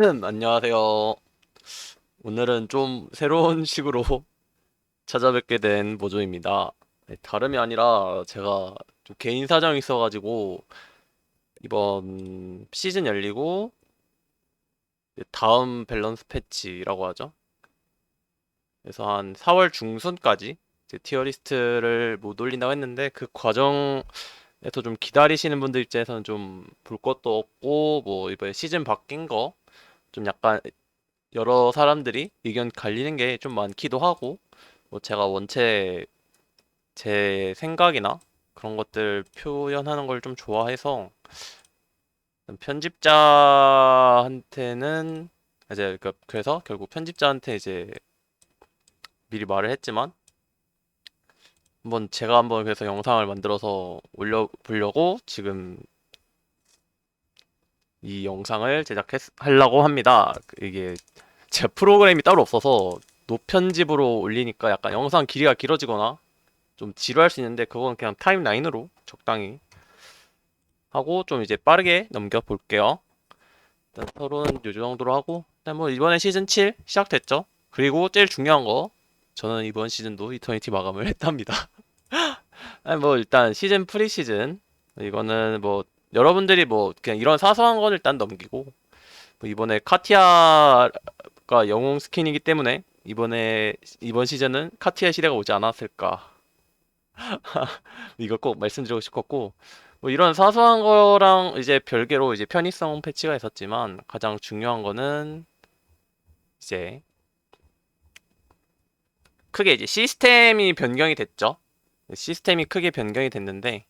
음, 안녕하세요. 오늘은 좀 새로운 식으로 찾아뵙게 된 모조입니다. 네, 다름이 아니라 제가 좀 개인 사정이 있어가지고 이번 시즌 열리고 다음 밸런스 패치라고 하죠. 그래서 한 4월 중순까지 티어리스트를 못 올린다고 했는데 그 과정 에서 좀 기다리시는 분들 입장에서는 좀 볼 것도 없고 뭐 이번에 시즌 바뀐 거 좀 약간 여러 사람들이 의견 갈리는 게 좀 많기도 하고 뭐 제가 원체 제 생각이나 그런 것들 표현하는 걸 좀 좋아해서 편집자한테는 이제 그 그래서 결국 편집자한테 이제 미리 말을 했지만 한번 제가 한번 그래서 영상을 만들어서 올려 보려고 지금 이 영상을 제작했 하려고 합니다. 이게 제 프로그램이 따로 없어서 노편집으로 올리니까 약간 영상 길이가 길어지거나 좀 지루할 수 있는데 그건 그냥 타임라인으로 적당히 하고 좀 이제 빠르게 넘겨 볼게요. 일단 서로는 요 정도로 하고 일단 뭐 이번에 시즌 7 시작됐죠. 그리고 제일 중요한 거 저는 이번 시즌도 이터니티 마감을 했답니다. 아니 뭐 일단 시즌 프리 시즌 이거는 뭐 여러분들이 뭐 그냥 이런 사소한 건 일단 넘기고 뭐 이번에 카티아가 영웅 스킨이기 때문에 이번에 이번 시즌은 카티아 시대가 오지 않았을까 이거 꼭 말씀드리고 싶었고 뭐 이런 사소한 거랑 이제 별개로 이제 편의성 패치가 있었지만 가장 중요한 거는 이제 크게 이제 시스템이 변경이 됐죠. 시스템이 크게 변경이 됐는데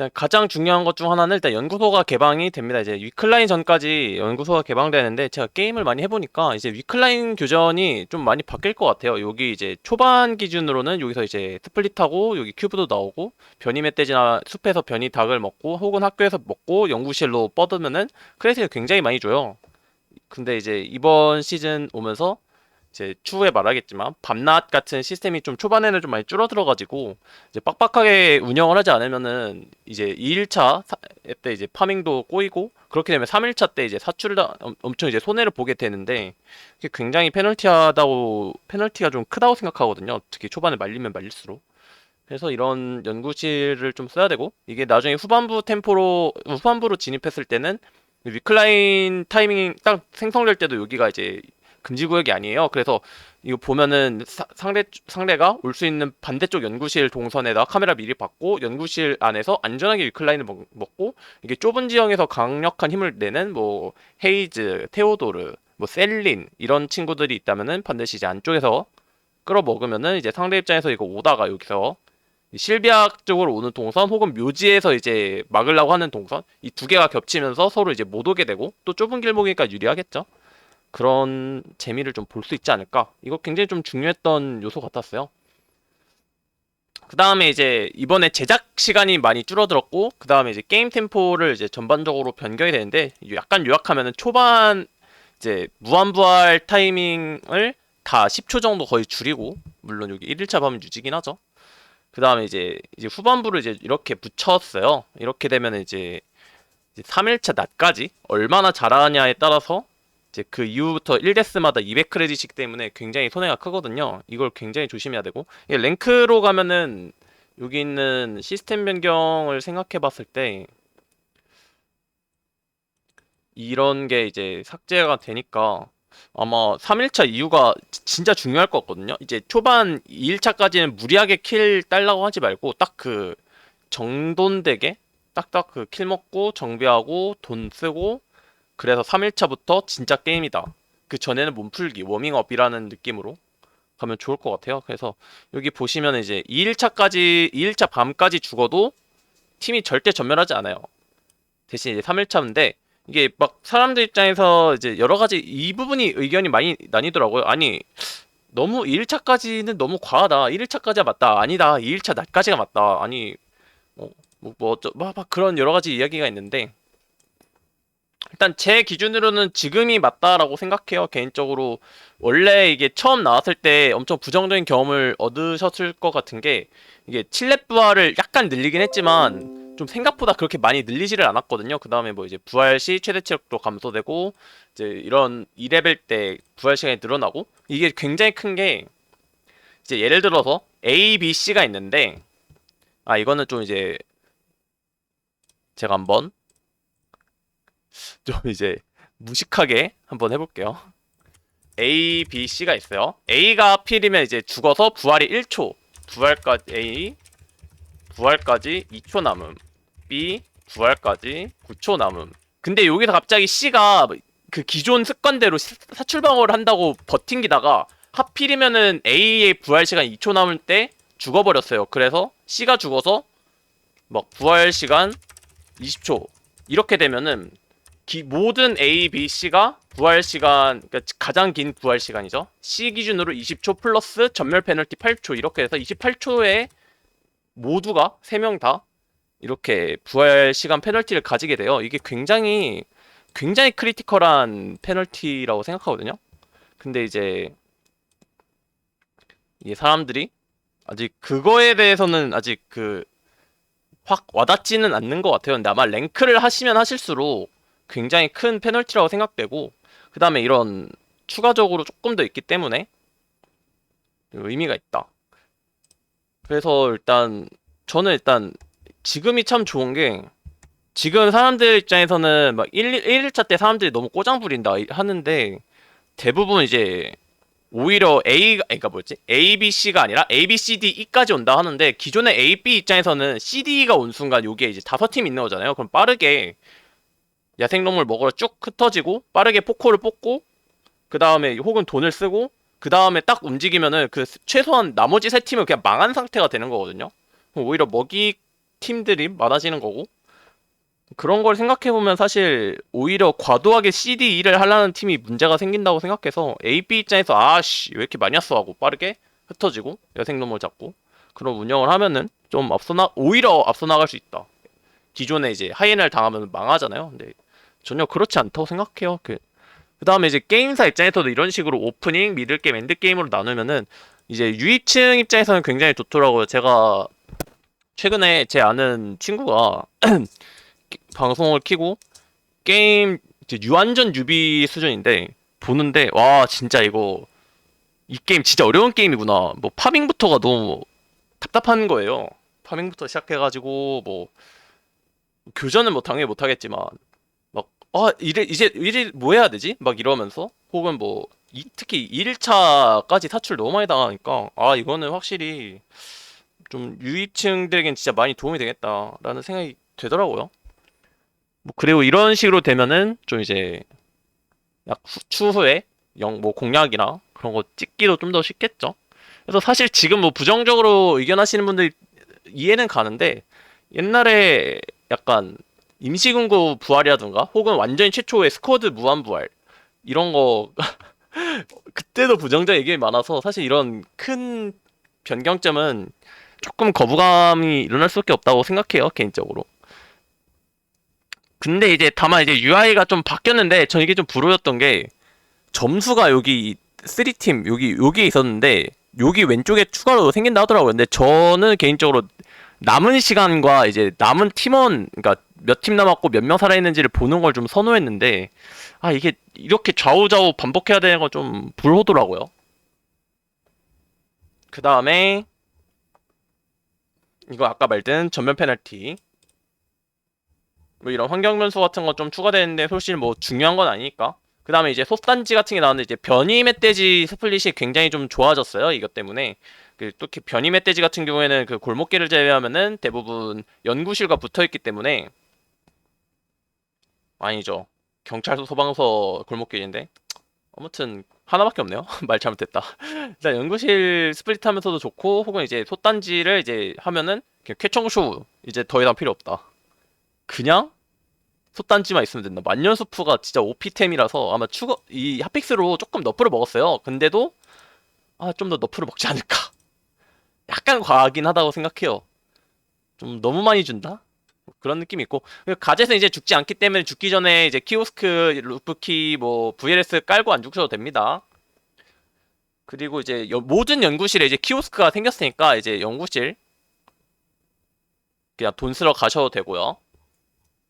일단 가장 중요한 것 중 하나는 일단 연구소가 개방이 됩니다. 이제 위클라인 전까지 연구소가 개방되는데 제가 게임을 많이 해보니까 이제 위클라인 교전이 좀 많이 바뀔 것 같아요. 여기 이제 초반 기준으로는 여기서 이제 스플릿하고 여기 큐브도 나오고 변이 멧돼지나 숲에서 변이 닭을 먹고 혹은 학교에서 먹고 연구실로 뻗으면은 크레딧을 굉장히 많이 줘요. 근데 이제 이번 시즌 오면서 이제 추후에 말하겠지만 밤낮 같은 시스템이 좀 초반에는 좀 많이 줄어들어가지고 이제 빡빡하게 운영을 하지 않으면은 이제 2일차 때 이제 파밍도 꼬이고 그렇게 되면 3일차 때 이제 사출을 엄청 이제 손해를 보게 되는데 그게 굉장히 페널티하다고 페널티가 좀 크다고 생각하거든요. 특히 초반에 말리면 말릴수록. 그래서 이런 연구실을 좀 써야 되고 이게 나중에 후반부 템포로 후반부로 진입했을 때는 위클라인 타이밍 딱 생성될 때도 여기가 이제 금지 구역이 아니에요. 그래서 이거 보면은 사- 상대 상대가 올 수 있는 반대쪽 연구실 동선에다 카메라 미리 받고 연구실 안에서 안전하게 위클라인을 먹, 먹고 이게 좁은 지형에서 강력한 힘을 내는 뭐 헤이즈, 테오도르, 뭐 셀린 이런 친구들이 있다면은 반드시 이제 안쪽에서 끌어 먹으면은 이제 상대 입장에서 이거 오다가 여기서 실비아 쪽으로 오는 동선 혹은 묘지에서 이제 막으려고 하는 동선 이 두 개가 겹치면서 서로 이제 못 오게 되고 또 좁은 길목이니까 유리하겠죠. 그런 재미를 좀 볼 수 있지 않을까? 이거 굉장히 좀 중요했던 요소 같았어요. 그 다음에 이제 이번에 제작 시간이 많이 줄어들었고, 그 다음에 이제 게임 템포를 이제 전반적으로 변경이 되는데, 약간 요약하면은 초반 이제 무한부활 타이밍을 다 10초 정도 거의 줄이고, 물론 여기 1일차 밤은 유지긴 하죠. 그 다음에 이제, 이제 후반부를 이제 이렇게 붙였어요. 이렇게 되면 이제, 이제 3일차 낮까지 얼마나 잘하냐에 따라서 이제 그 이후부터 1데스마다 200크레딧이기 때문에 굉장히 손해가 크거든요. 이걸 굉장히 조심해야 되고 랭크로 가면은 여기 있는 시스템 변경을 생각해 봤을 때 이런 게 이제 삭제가 되니까 아마 3일차 이유가 지- 진짜 중요할 것 같거든요. 이제 초반 2일차까지는 무리하게 킬 딸라고 하지 말고 딱 그 정돈되게 딱딱 그 킬 먹고 정비하고 돈 쓰고 그래서 3일차부터 진짜 게임이다. 그 전에는 몸풀기, 워밍업이라는 느낌으로 가면 좋을 것 같아요. 그래서 여기 보시면 이제 2일차까지, 2일차 밤까지 죽어도 팀이 절대 전멸하지 않아요. 대신 이제 3일차인데 이게 막 사람들 입장에서 이제 여러 가지 이 부분이 의견이 많이 나뉘더라고요. 아니, 너무 2일차까지는 너무 과하다. 1일차까지가 맞다. 아니다. 2일차 낮까지가 맞다. 아니, 뭐, 뭐, 뭐, 어쩌, 막, 막 그런 여러 가지 이야기가 있는데 일단 제 기준으로는 지금이 맞다라고 생각해요. 개인적으로 원래 이게 처음 나왔을 때 엄청 부정적인 경험을 얻으셨을 것 같은 게 이게 칠렙 부하를 약간 늘리긴 했지만 좀 생각보다 그렇게 많이 늘리지를 않았거든요. 그 다음에 뭐 이제 부활 시 최대 체력도 감소되고 이제 이런 2레벨 때 부활 시간이 늘어나고 이게 굉장히 큰 게 이제 예를 들어서 A, B, C가 있는데 아 이거는 좀 이제 제가 한번 좀 이제 무식하게 한번 해볼게요. A, B, C가 있어요. A가 필이면 이제 죽어서 부활이 1초. 부활까지 A, 부활까지 2초 남음. B, 부활까지 9초 남음. 근데 여기서 갑자기 C가 그 기존 습관대로 시- 사출 방어를 한다고 버팅기다가 하필이면은 A의 부활 시간 2초 남을 때 죽어버렸어요. 그래서 C가 죽어서 막 부활 시간 20초 이렇게 되면은 기- 모든 A, B, C가 부활 시간 그러니까 가장 긴 부활 시간이죠. C 기준으로 20초 플러스 전멸 페널티 8초 이렇게 해서 28초에 모두가 3명 다 이렇게 부활 시간 페널티를 가지게 돼요. 이게 굉장히 굉장히 크리티컬한 페널티라고 생각하거든요. 근데 이제 이 사람들이 아직 그거에 대해서는 아직 그 확 와닿지는 않는 것 같아요. 근데 아마 랭크를 하시면 하실수록 굉장히 큰 페널티라고 생각되고 그 다음에 이런 추가적으로 조금 더 있기 때문에 의미가 있다. 그래서 일단 저는 일단 지금이 참 좋은 게 지금 사람들 입장에서는 막 1, 1일차 때 사람들이 너무 꼬장 부린다 하는데 대부분 이제 오히려 A가 그러니까 뭐였지? A, B, C가 아니라 A, B, C, D, E까지 온다 하는데 기존의 A, B 입장에서는 C, D가 온 순간 여기에 이제 다섯 팀 있는 거잖아요. 그럼 빠르게 야생동물 먹으러 쭉 흩어지고 빠르게 포코를 뽑고 그 다음에 혹은 돈을 쓰고 그 다음에 딱 움직이면은 그 스- 최소한 나머지 세 팀은 그냥 망한 상태가 되는 거거든요. 오히려 먹이 팀들이 많아지는 거고 그런 걸 생각해 보면 사실 오히려 과도하게 CD, E를 하려는 팀이 문제가 생긴다고 생각해서 A, B 입장에서 아씨 왜 이렇게 많이 왔어 하고 빠르게 흩어지고 야생동물 잡고 그런 운영을 하면은 좀 앞서 나 오히려 앞서 나갈 수 있다. 기존에 이제 하이에나를 당하면 망하잖아요. 근데 전혀 그렇지 않다고 생각해요. 그, 그 다음에 이제 게임사 입장에서도 이런 식으로 오프닝, 미들게임, 엔드게임으로 나누면은 이제 유입층 입장에서는 굉장히 좋더라고요. 제가 최근에 제 아는 친구가 방송을 키고 게임 이제 유한전 유비 수준인데 보는데 와 진짜 이거 이 게임 진짜 어려운 게임이구나. 뭐 파밍부터가 너무 답답한 거예요. 파밍부터 시작해가지고 뭐 교전은 뭐 당연히 못하겠지만 막 아 이래 이제 이제 뭐 해야 되지? 막 이러면서 혹은 뭐 이, 특히 1일차까지 사출 너무 많이 당하니까 아 이거는 확실히 좀 유입층들에겐 진짜 많이 도움이 되겠다라는 생각이 되더라고요. 뭐 그리고 이런 식으로 되면은 좀 이제 약 후- 추후에 영 뭐 공략이나 그런 거 찍기도 좀 더 쉽겠죠. 그래서 사실 지금 뭐 부정적으로 의견하시는 분들 이해는 가는데 옛날에 약간 임시금고 부활이라든가 혹은 완전히 최초의 스쿼드 무한 부활 이런 거 그때도 부정적 의견이 많아서 사실 이런 큰 변경점은 조금 거부감이 일어날 수밖에 없다고 생각해요 개인적으로. 근데 이제 다만 이제 UI가 좀 바뀌었는데 전 이게 좀 불호였던 게 점수가 여기 3팀 여기 여기 있었는데 여기 왼쪽에 추가로 생긴다 하더라고요. 근데 저는 개인적으로 남은 시간과 이제 남은 팀원 그러니까 몇 팀 남았고 몇 명 살아 있는지를 보는 걸 좀 선호했는데 아 이게 이렇게 좌우좌우 반복해야 되는 건 좀 불호더라고요. 그 다음에 이거 아까 말든 전면 페널티 뭐 이런 환경 변수 같은 거 좀 추가되는데 솔직히 뭐 중요한 건 아니니까. 그 다음에 이제 소단지 같은 게 나왔는데 이제 변이 멧돼지 스플릿이 굉장히 좀 좋아졌어요. 이것 때문에. 그 특히 변이 멧돼지 같은 경우에는 그 골목길을 제외하면은 대부분 연구실과 붙어 있기 때문에 아니죠. 경찰서 소방서 골목길인데 아무튼 하나밖에 없네요. 말 잘못했다. 일단 연구실 스플릿 하면서도 좋고 혹은 이제 소단지를 이제 하면은 그냥 쾌청쇼 이제 더 이상 필요 없다. 그냥 솥단지만 있으면 된다. 만년수프가 진짜 OP템이라서 아마 추가 이 핫픽스로 조금 너프를 먹었어요. 근데도 아 좀 더 너프를 먹지 않을까. 약간 과하긴 하다고 생각해요. 좀 너무 많이 준다. 그런 느낌이 있고 가젯은 이제 죽지 않기 때문에 죽기 전에 이제 키오스크, 루프키, 뭐 VLS 깔고 안 죽셔도 됩니다. 그리고 이제 여- 모든 연구실에 이제 키오스크가 생겼으니까 이제 연구실 그냥 돈 쓰러 가셔도 되고요.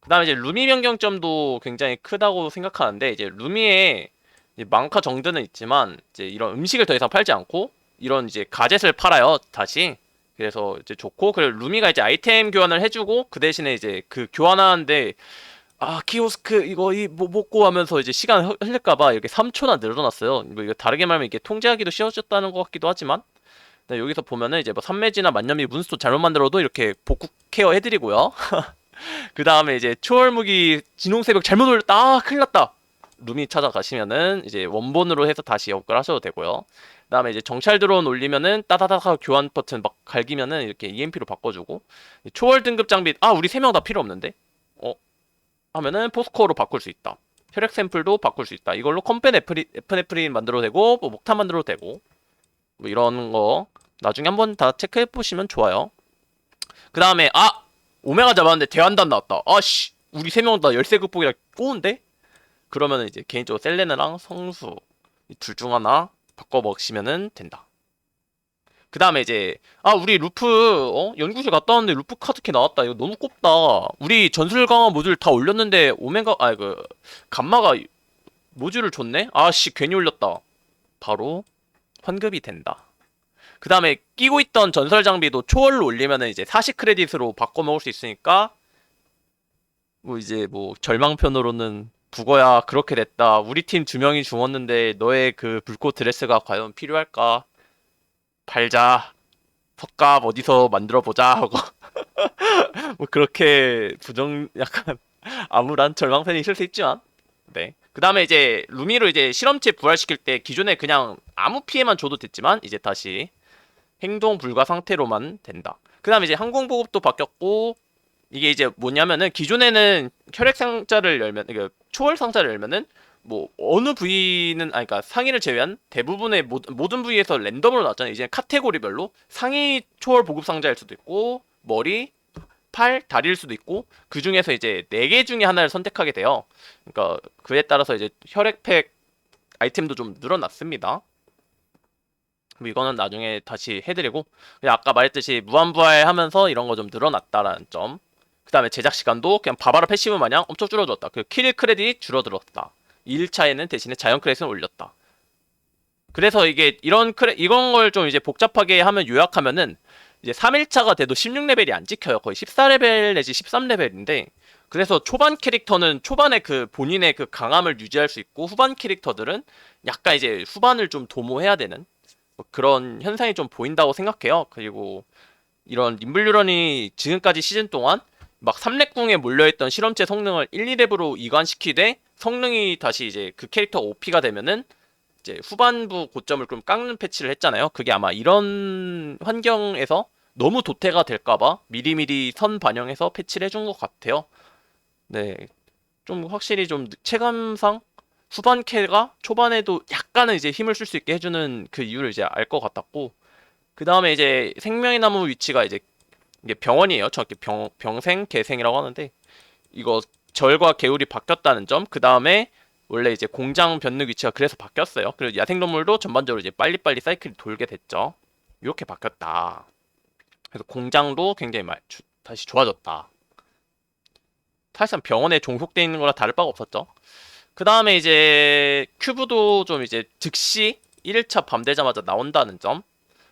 그다음에 이제 루미 변경점도 굉장히 크다고 생각하는데 이제 루미에 이제 망카 정드는 있지만 이제 이런 음식을 더 이상 팔지 않고 이런 이제 가젯을 팔아요 다시 그래서 이제 좋고 그리고 루미가 이제 아이템 교환을 해주고 그 대신에 이제 그 교환하는데 아 키오스크 이거 이뭐 먹고 하면서 이제 시간 흘- 흘릴까봐 이렇게 3초나 늘어났어요. 뭐 이거 다르게 말하면 이게 통제하기도 쉬워졌다는 것 같기도 하지만. 네, 여기서 보면은 이제 뭐 삼매지나 만년미 문스톤 잘못 만들어도 이렇게 복구 케어 해드리고요. 그 다음에 이제 초월 무기 진홍새벽 잘못 올렸다. 아 큰일 났다. 루미 찾아가시면은 이제 원본으로 해서 다시 업글 하셔도 되고요. 그다음에 이제 정찰 드론 올리면은 하고 교환 버튼 막 갈기면은 이렇게 EMP로 바꿔주고 초월 등급 장비 아 우리 세 명 다 필요 없는데 어 하면은 포스코어로 바꿀 수 있다. 혈액 샘플도 바꿀 수 있다. 이걸로 컴펜 에프리, 에프네프린 만들어도 되고 뭐 목탄 만들어도 되고 뭐 이런 거 나중에 한번 다 체크해 보시면 좋아요. 그 다음에 아 오메가 잡았는데 대환단 나왔다. 아씨 우리 세 명 다 열쇠 극복이라 꼬운데? 그러면은 이제 개인적으로 셀레나랑 성수 둘 중 하나 바꿔 먹으시면은 된다. 그 다음에 이제 아 우리 루프 어 연구실 갔다 왔는데 루프 카드키 나왔다. 이거 너무 꼽다. 우리 전술 강화 모듈 다 올렸는데 오메가 아 그 감마가 모듈을 줬네. 아씨 괜히 올렸다. 바로 환급이 된다. 그 다음에 끼고 있던 전설 장비도 초월로 올리면은 이제 40 크레딧으로 바꿔 먹을 수 있으니까 뭐 이제 뭐 절망편으로는 북어야 그렇게 됐다. 우리 팀 두 명이 죽었는데 너의 그 불꽃 드레스가 과연 필요할까? 팔자. 석갑 어디서 만들어 보자 하고 뭐 그렇게 부정 약간 암울한 절망편이 있을 수 있지만 네. 그 다음에 이제 루미로 이제 실험체 부활시킬 때 기존에 그냥 아무 피해만 줘도 됐지만 이제 다시 행동 불가 상태로만 된다. 그 다음에 이제 항공 보급도 바뀌었고 이게 이제 뭐냐면은 기존에는 혈액 상자를 열면 그러니까 초월 상자를 열면은 뭐 어느 부위는 아니 그러니까 상의를 제외한 대부분의 모, 모든 부위에서 랜덤으로 나왔잖아요. 이제 카테고리별로 상의 초월 보급 상자일 수도 있고 머리, 팔, 다리일 수도 있고 그 중에서 이제 네 개 중에 하나를 선택하게 돼요. 그러니까 그에 따라서 이제 혈액팩 아이템도 좀 늘어났습니다. 뭐 이거는 나중에 다시 해드리고 아까 말했듯이 무한부활 하면서 이런 거 좀 늘어났다라는 점. 그 다음에 제작 시간도 그냥 바바로 패시브 마냥 엄청 줄어들었다. 그 킬 크레딧이 줄어들었다. 2일차에는 대신에 자연 크레딧을 올렸다. 그래서 이게 이런 크레 이런 걸 좀 이제 복잡하게 하면 요약하면은 이제 3일차가 돼도 16레벨이 안 찍혀요. 거의 14레벨 내지 13레벨인데 그래서 초반 캐릭터는 초반에 그 본인의 그 강함을 유지할 수 있고 후반 캐릭터들은 약간 이제 후반을 좀 도모해야 되는 뭐 그런 현상이 좀 보인다고 생각해요. 그리고 이런 림블류런이 지금까지 시즌 동안 막 3렙궁에 몰려있던 실험체 성능을 1, 2렙으로 이관시키되 성능이 다시 이제 그 캐릭터 OP가 되면은 이제 후반부 고점을 좀 깎는 패치를 했잖아요. 그게 아마 이런 환경에서 너무 도태가 될까봐 미리미리 선 반영해서 패치를 해준 것 같아요. 네. 좀 확실히 좀 체감상 후반 캐가 초반에도 약간은 이제 힘을 쓸 수 있게 해주는 그 이유를 이제 알 것 같았고 그 다음에 이제 생명의 나무 위치가 이제 이게 병원이에요. 정확히 병, 병생, 개생이라고 하는데 이거 절과 개울이 바뀌었다는 점. 그 다음에 원래 이제 공장 변능 위치가 그래서 바뀌었어요. 그리고 야생동물도 전반적으로 이제 빨리빨리 사이클이 돌게 됐죠. 이렇게 바뀌었다. 그래서 공장도 굉장히 말, 주- 다시 좋아졌다. 사실상 병원에 종속돼 있는 거랑 다를 바가 없었죠. 그 다음에 이제 큐브도 좀 이제 즉시 1일차 밤 되자마자 나온다는 점.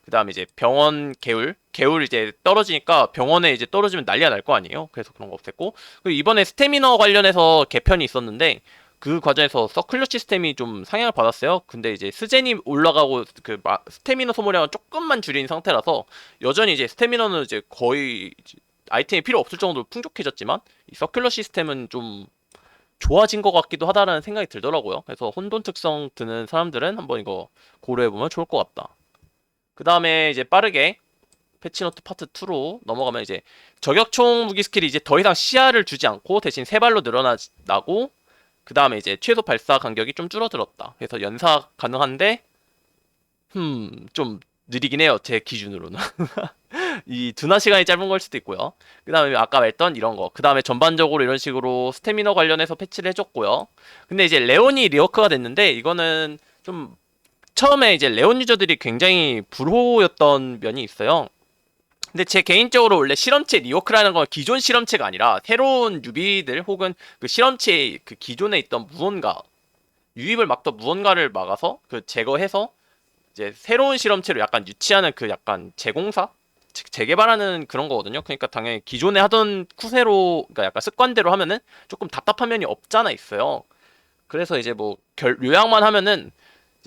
그 다음에 이제 병원 개울, 개울 이제 떨어지니까 병원에 이제 떨어지면 난리가 날 거 아니에요. 그래서 그런 거 없앴고. 그리고 이번에 스태미너 관련해서 개편이 있었는데 그 과정에서 서클러 시스템이 좀 상향을 받았어요. 근데 이제 스젠이 올라가고 그 마- 스태미너 소모량을 조금만 줄인 상태라서 여전히 이제 스태미너는 이제 거의 아이템이 필요 없을 정도로 풍족해졌지만 이 서큘러 시스템은 좀 좋아진 것 같기도 하다라는 생각이 들더라고요. 그래서 혼돈 특성 드는 사람들은 한번 이거 고려해보면 좋을 것 같다. 그 다음에 이제 빠르게 패치노트 파트 2로 넘어가면 이제 저격총 무기 스킬이 이제 더 이상 시야를 주지 않고 대신 세 발로 늘어나고 그 다음에 이제 최소 발사 간격이 좀 줄어들었다. 그래서 연사 가능한데 음좀 느리긴 해요. 제 기준으로는. 이 두나 시간이 짧은 걸 수도 있고요. 그 다음에 아까 말했던 이런 거. 그 다음에 전반적으로 이런 식으로 스태미너 관련해서 패치를 해줬고요. 근데 이제 레온이 리워크가 됐는데 이거는 좀 처음에 이제 레온 유저들이 굉장히 불호였던 면이 있어요. 근데 제 개인적으로 원래 실험체 리워크라는 건 기존 실험체가 아니라 새로운 유비들 혹은 그 실험체 그 기존에 있던 무언가 유입을 막던 무언가를 막아서 그 제거해서 이제 새로운 실험체로 약간 유치하는 그 약간 제공사 재- 재개발하는 그런 거거든요. 그러니까 당연히 기존에 하던 쿠세로 그러니까 약간 습관대로 하면은 조금 답답한 면이 없잖아 있어요. 그래서 이제 뭐 결, 요약만 하면은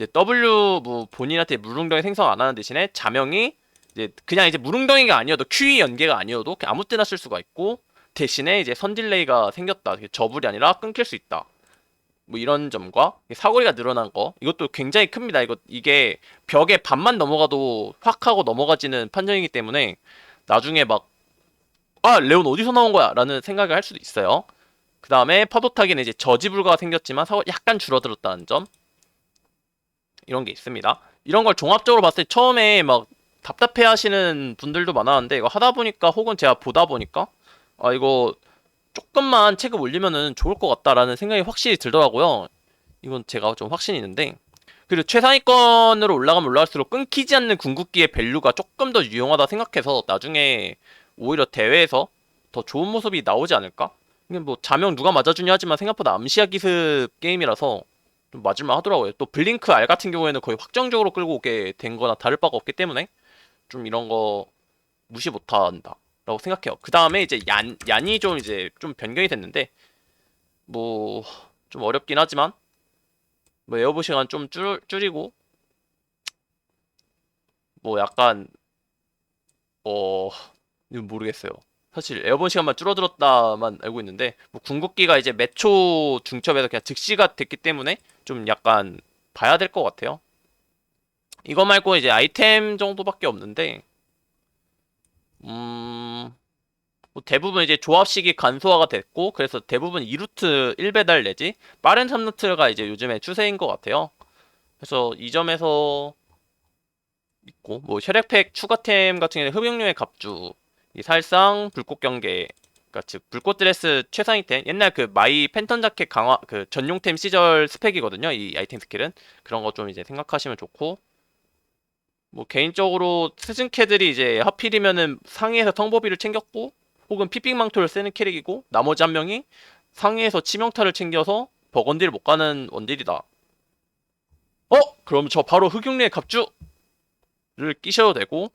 이제 W 뭐 본인한테 무릉덩이 생성 안 하는 대신에 자명이 이제 그냥 이제 무릉덩이가 아니어도 QE 연계가 아니어도 아무 때나 쓸 수가 있고 대신에 이제 선 딜레이가 생겼다. 저불이 아니라 끊길 수 있다. 뭐 이런 점과 사거리가 늘어난 거 이것도 굉장히 큽니다. 이거 이게 벽에 반만 넘어가도 확 하고 넘어가지는 판정이기 때문에 나중에 막 아, 레온 어디서 나온 거야? 라는 생각을 할 수도 있어요. 그 다음에 파도 타기는 이제 저지 불가가 생겼지만 사고 약간 줄어들었다는 점. 이런 게 있습니다. 이런 걸 종합적으로 봤을 때 처음에 막 답답해 하시는 분들도 많았는데 이거 하다 보니까 혹은 제가 보다 보니까 아, 이거 조금만 체급 올리면은 좋을 것 같다라는 생각이 확실히 들더라고요. 이건 제가 좀 확신이 있는데. 그리고 최상위권으로 올라가면 올라갈수록 끊기지 않는 궁극기의 밸류가 조금 더 유용하다 생각해서 나중에 오히려 대회에서 더 좋은 모습이 나오지 않을까? 이게 뭐 자명 누가 맞아주냐 하지만 생각보다 암시아 기습 게임이라서 좀 맞을만 하더라고요. 또 블링크 R 같은 경우에는 거의 확정적으로 끌고 오게 된 거나 다를 바가 없기 때문에 좀 이런 거 무시 못 한다. 라고 생각해요. 그 다음에 이제 얀, 얀이 좀 이제 좀 변경이 됐는데, 뭐, 좀 어렵긴 하지만, 뭐 에어보 시간 좀 줄, 줄이고, 뭐 약간, 어, 모르겠어요. 사실 에어본 시간만 줄어들었다만 알고 있는데, 뭐 궁극기가 이제 몇초 중첩에서 그냥 즉시가 됐기 때문에 좀 약간 봐야 될 것 같아요. 이거 말고 이제 아이템 정도밖에 없는데, 음, 뭐 대부분 이제 조합식이 간소화가 됐고, 그래서 대부분 2루트 1배달 내지 빠른 3루트가 이제 요즘에 추세인 것 같아요. 그래서 이 점에서 있고, 뭐 혈액팩 추가템 같은 경우에 흡용료의 갑주, 이 살상 불꽃 경계, 그러니까 즉 불꽃 드레스 최상위템, 옛날 그 마이 팬턴 자켓 강화 그 전용템 시절 스펙이거든요. 이 아이템 스킬은 그런 거 좀 이제 생각하시면 좋고. 뭐 개인적으로 스승캐들이 이제 하필이면은 상위에서 성보비를 챙겼고 혹은 피픽망토를 쓰는 캐릭이고 나머지 한 명이 상위에서 치명타를 챙겨서 버건디를 못 가는 원딜이다. 어? 그럼 저 바로 흑용리의 갑주를 끼셔도 되고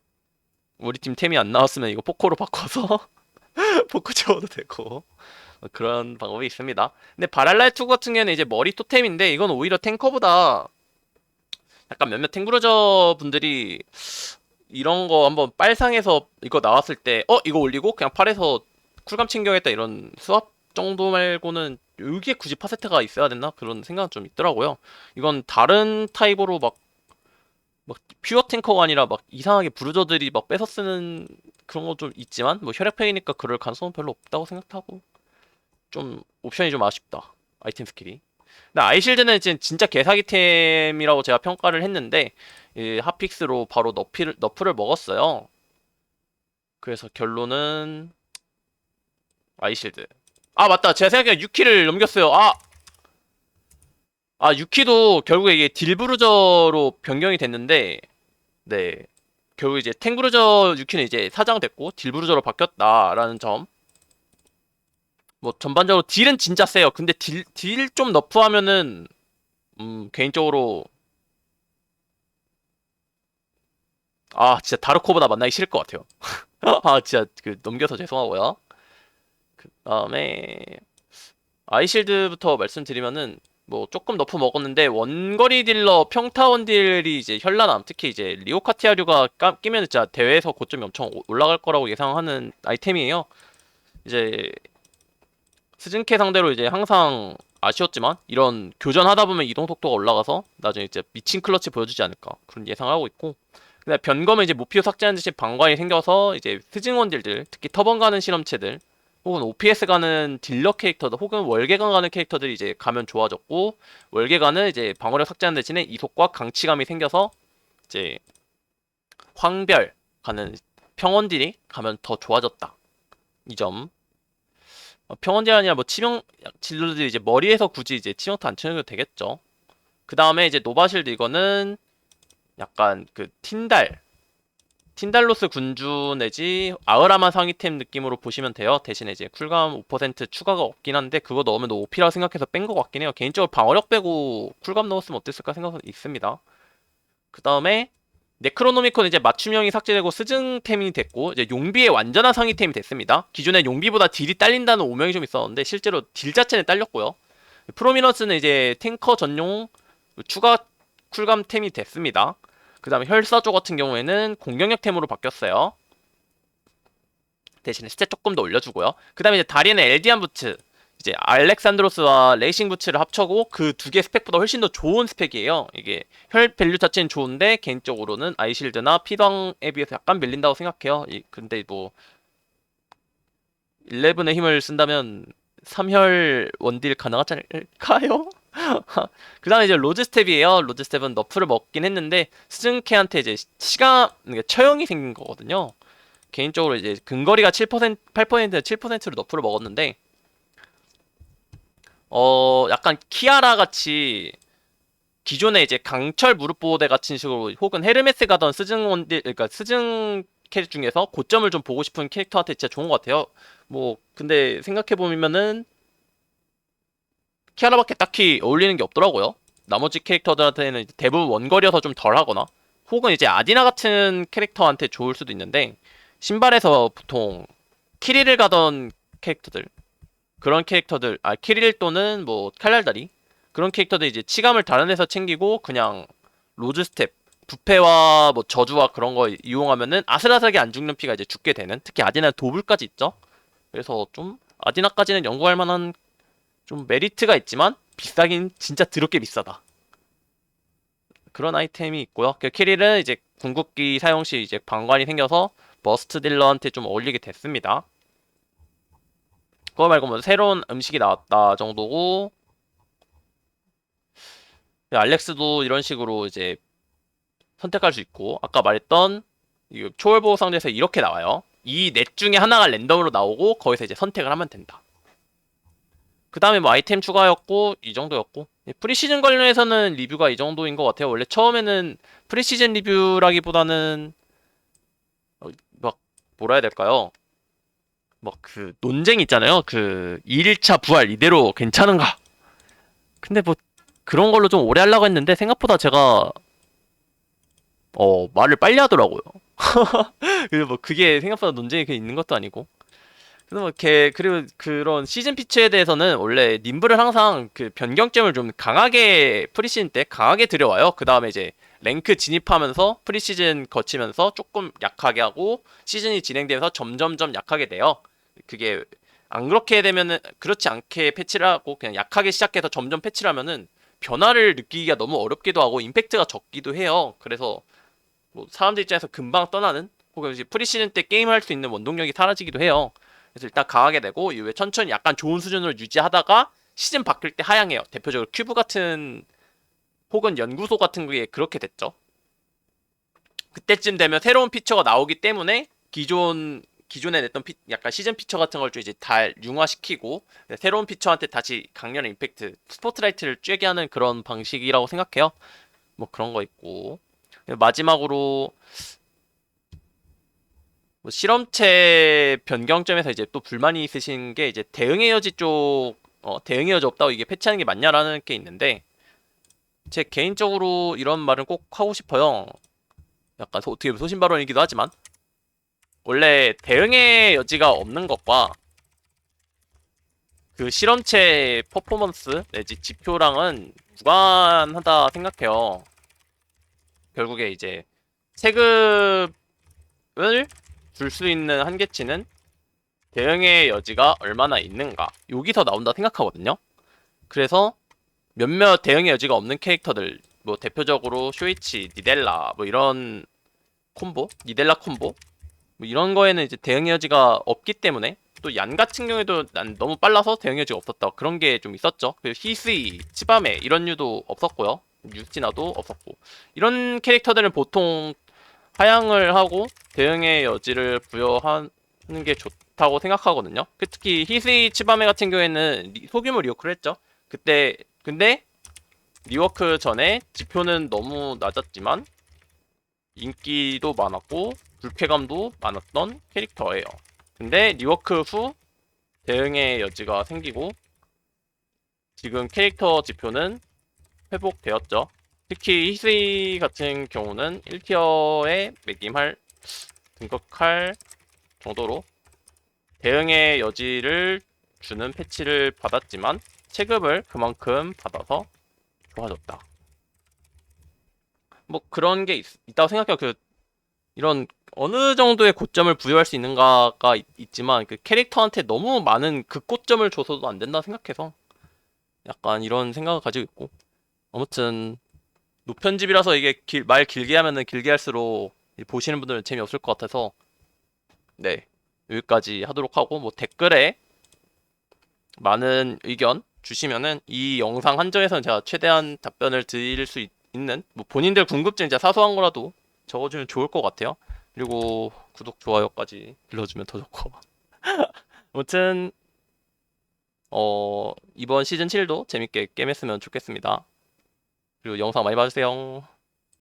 우리 팀 템이 안 나왔으면 이거 포코로 바꿔서 포코 채워도 되고 뭐 그런 방법이 있습니다. 근데 바랄라의2 같은 경우에는 이제 머리 토템인데 이건 오히려 탱커보다 약간 몇몇 탱브러저 분들이 이런 거 한번 빨상에서 이거 나왔을 때 어 이거 올리고 그냥 팔에서 쿨감 챙겨야겠다 이런 수압 정도 말고는 이게 굳이 파세트가 있어야 됐나 그런 생각은 좀 있더라고요. 이건 다른 타입으로 막 막 퓨어 탱커가 아니라 막 이상하게 브루저들이 막 뺏어 쓰는 그런 거좀 있지만 뭐 혈액팩이니까 그럴 가능성은 별로 없다고 생각하고 좀 옵션이 좀 아쉽다 아이템 스킬이. 근데 아이실드는 지금 진짜 개사기템이라고 제가 평가를 했는데 이 핫픽스로 바로 너프를, 너프를 먹었어요. 그래서 결론은 아이실드. 아 맞다. 제가 생각해 6키를 넘겼어요. 아! 아 6키도 결국에 이게 딜브루저로 변경이 됐는데 네. 결국 이제 탱브루저 6키는 이제 사장됐고 딜브루저로 바뀌었다라는 점. 뭐 전반적으로 딜은 진짜 세요. 근데 딜 딜 좀 너프하면은 음 개인적으로 아 진짜 다르코보다 만나기 싫을 것 같아요. 아 진짜 그 넘겨서 죄송하고요. 그 다음에 아이실드부터 말씀드리면은 뭐 조금 너프 먹었는데 원거리 딜러 평타원 딜이 이제 현란함 특히 이제 리오카티아류가 까- 끼면 진짜 대회에서 고점이 엄청 오- 올라갈 거라고 예상하는 아이템이에요. 이제 스즈케 상대로 이제 항상 아쉬웠지만 이런 교전하다 보면 이동 속도가 올라가서 나중에 이제 미친 클러치 보여주지 않을까 그런 예상하고 있고 근데 변검은 이제 모피오 삭제하는 듯이 방관이 생겨서 이제 스징원 딜들 특히 터번 가는 실험체들 혹은 OPS 가는 딜러 캐릭터들 혹은 월계관 가는 캐릭터들이 이제 가면 좋아졌고 월계관은 이제 방어력 삭제하는 대신에 이속과 강치감이 생겨서 이제 황별 가는 평원 딜이 가면 더 좋아졌다. 이점. 어, 평원 딜 아니라 뭐 치명 딜러들이 이제 머리에서 굳이 이제 치명타 안 치는 게 되겠죠. 그 다음에 이제 노바실드 이거는 약간 그 틴달 틴달로스 군주 내지 아흐라만 상위템 느낌으로 보시면 돼요. 대신에 이제 쿨감 5% 추가가 없긴 한데 그거 넣으면 너무 오피라 생각해서 뺀 것 같긴 해요. 개인적으로 방어력 빼고 쿨감 넣었으면 어땠을까 생각은 있습니다. 그 다음에 네크로노미콘 이제 맞춤형이 삭제되고 스승템이 됐고 이제 용비의 완전한 상위템이 됐습니다. 기존에 용비보다 딜이 딸린다는 오명이 좀 있었는데 실제로 딜 자체는 딸렸고요. 프로미너스는 이제 탱커 전용 추가 쿨감템이 됐습니다. 그 다음에 혈사조 같은 경우에는 공격력템으로 바뀌었어요. 대신에 스탯 조금 더 올려주고요. 그 다음에 이제 다리에는 엘디안 부츠, 이제 알렉산드로스와 레이싱 부츠를 합쳐고 그 두 개 스펙보다 훨씬 더 좋은 스펙이에요. 이게 혈 밸류 자체는 좋은데 개인적으로는 아이실드나 피방에 비해서 약간 밀린다고 생각해요. 이, 근데 뭐 11의 힘을 쓴다면 3혈 원딜 가능하지 않을까요? 그 다음에 이제 로즈 스텝이에요. 로즈 스텝은 너프를 먹긴 했는데 스승캐한테 이제 그러니까 처형이 생긴 거거든요. 개인적으로 이제 근거리가 7%, 8%, 7%로 너프를 먹었는데 어, 약간 키아라 같이 기존에 이제 강철 무릎 보호대 같은 식으로 혹은 헤르메스 가던 스승 원딜, 그러니까 스승 캐릭 중에서 고점을 좀 보고 싶은 캐릭터한테 진짜 좋은 것 같아요. 뭐 근데 생각해 보면은 키아라밖에 딱히 어울리는 게 없더라고요. 나머지 캐릭터들한테는 대부분 원거리여서 좀 덜하거나 혹은 이제 아디나 같은 캐릭터한테 좋을 수도 있는데 신발에서 보통 키리를 가던 캐릭터들 그런 캐릭터들 아 키릴 또는 뭐 칼날다리 그런 캐릭터들 이제 치감을 다른 데서 챙기고 그냥 로즈 스텝 부패와 뭐 저주와 그런 거 이용하면은 아슬아슬하게 안 죽는 피가 이제 죽게 되는 특히 아디나 도불까지 있죠. 그래서 좀 아디나까지는 연구할 만한 좀 메리트가 있지만 비싸긴 진짜 드럽게 비싸다. 그런 아이템이 있고요. 그 키릴은 이제 궁극기 사용 시 이제 방관이 생겨서 버스트 딜러한테 좀 어울리게 됐습니다. 그거 말고 뭐 새로운 음식이 나왔다 정도고 알렉스도 이런 식으로 이제 선택할 수 있고 아까 말했던 이 초월보호 상자에서 이렇게 나와요. 이 넷 중에 하나가 랜덤으로 나오고 거기서 이제 선택을 하면 된다. 그 다음에 뭐 아이템 추가였고 이 정도였고 예, 프리시즌 관련해서는 리뷰가 이 정도인 것 같아요. 원래 처음에는 프리시즌 리뷰라기보다는 어, 막 뭐라 해야 될까요? 막 그 논쟁 있잖아요. 그 2일차 부활 이대로 괜찮은가? 근데 뭐 그런 걸로 좀 오래 하려고 했는데 생각보다 제가 어 말을 빨리 하더라고요. 그리고 뭐 그게 생각보다 논쟁이 있는 것도 아니고. 그래서 뭐 걔, 그리고 그런 시즌 피치에 대해서는 원래 님블을 항상 그 변경점을 좀 강하게 프리시즌 때 강하게 들여와요. 그 다음에 이제 랭크 진입하면서 프리시즌 거치면서 조금 약하게 하고 시즌이 진행되면서 점점점 약하게 돼요. 그게 안 그렇게 되면은 그렇지 않게 패치를 하고 그냥 약하게 시작해서 점점 패치를 하면은 변화를 느끼기가 너무 어렵기도 하고 임팩트가 적기도 해요. 그래서 뭐 사람들 입장에서 금방 떠나는 혹은 이제 프리시즌 때 게임할 수 있는 원동력이 사라지기도 해요. 그래서 일단 강하게 되고 이후에 천천히 약간 좋은 수준으로 유지하다가 시즌 바뀔 때 하향해요. 대표적으로 큐브 같은 혹은 연구소 같은 게 그렇게 됐죠. 그때쯤 되면 새로운 피처가 나오기 때문에 기존 기존에 냈던 피, 약간 시즌 피처 같은 걸 좀 이제 다 융화시키고 새로운 피처한테 다시 강렬한 임팩트 스포트라이트를 쬐게 하는 그런 방식이라고 생각해요. 뭐 그런 거 있고 마지막으로 뭐 실험체 변경점에서 이제 또 불만이 있으신 게 이제 대응의 여지 쪽 어, 대응의 여지 없다고 이게 패치하는 게 맞냐라는 게 있는데 제 개인적으로 이런 말은 꼭 하고 싶어요. 약간 소, 어떻게 보면 소신 발언이기도 하지만 원래 대응의 여지가 없는 것과 그 실험체 퍼포먼스 내지 지표랑은 무관하다 생각해요. 결국에 이제 체급을 줄 수 있는 한계치는 대응의 여지가 얼마나 있는가 여기서 나온다 생각하거든요. 그래서 몇몇 대응의 여지가 없는 캐릭터들 뭐 대표적으로 쇼이치, 니델라 뭐 이런 콤보, 니델라 콤보 뭐 이런 거에는 이제 대응의 여지가 없기 때문에 또 얀 같은 경우에도 난 너무 빨라서 대응의 여지가 없었다 그런 게 좀 있었죠. 그리고 히스이, 치바메 이런 류도 없었고요. 유티나도 없었고 이런 캐릭터들은 보통 하향을 하고 대응의 여지를 부여하는 게 좋다고 생각하거든요. 그 특히 히스이 치바메 같은 경우에는 리- 소규모 리워크를 했죠. 그때 근데 리워크 전에 지표는 너무 낮았지만 인기도 많았고 불쾌감도 많았던 캐릭터예요. 근데 리워크 후 대응의 여지가 생기고 지금 캐릭터 지표는 회복되었죠. 특히 히스이 같은 경우는 1티어에 매김할 등극할 정도로 대응의 여지를 주는 패치를 받았지만 체급을 그만큼 받아서 좋아졌다. 뭐 그런 게 있, 다고 생각해요. 그 이런 어느 정도의 고점을 부여할 수 있는가가 있, 지만그 캐릭터한테 너무 많은 그 고점을 줘서도 안 된다 생각해서 약간 이런 생각을 가지고 있고 아무튼 노편집이라서 이게 길- 말 길게 하면은 길게 할수록 이 보시는 분들은 재미없을 것 같아서 네 여기까지 하도록 하고 뭐 댓글에 많은 의견 주시면은 이 영상 한정에서는 제가 최대한 답변을 드릴 수 있, 는뭐 본인들 궁금증 진짜 사소한 거라도 적어주면 좋을 것 같아요. 그리고 구독 좋아요까지 눌러주면 더 좋고 아무튼 어 이번 시즌 7도 재밌게 게임했으면 좋겠습니다. 그리고 영상 많이 봐주세요.